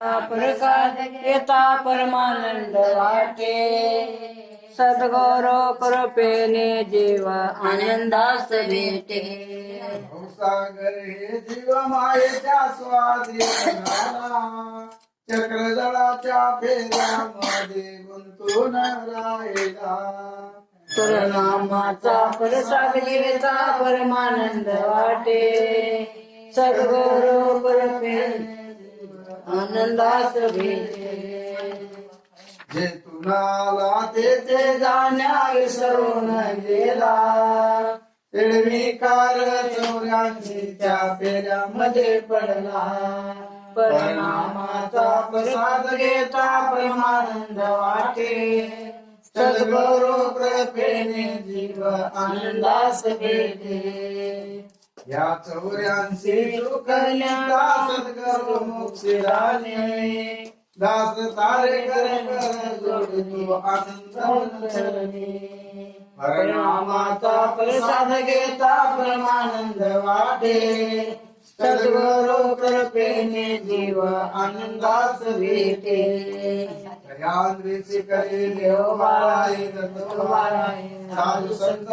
प्रसाद येता परमानंद वाटे। सद्गौरव कृपेने जीव आनंदास भेटे। सागर हे जीव मायेच्या स्वाधीन झाला चक्रजळाच्या फेऱ्यामध्ये गुंतून राहिला परनामाचा प्रसाद घेता परमानंद वाटे। सद्गुरु कृपेने आनंदास भेटे जे तुनाला तेथे जाण्यार सरून गेला कार चौऱ्याऐंशीच्या फेऱ्यामध्ये पडला. परिणामाचा प्रसाद घेता परमानंद वाटे. सद्गुरु कृपेने जीव आनंदास भेटे. या चौऱ्याऐंशी चुकल्या सद्गुरु मुक्तिदाने दास तारे कर कर जोडतो आनंद परिणामाचा प्रसाद घेता परमानंद वाटे. सद्गुरु कृपेने जीव आनंदास भेटे. दयाद्री करे देव बाळा एक तो साधू संत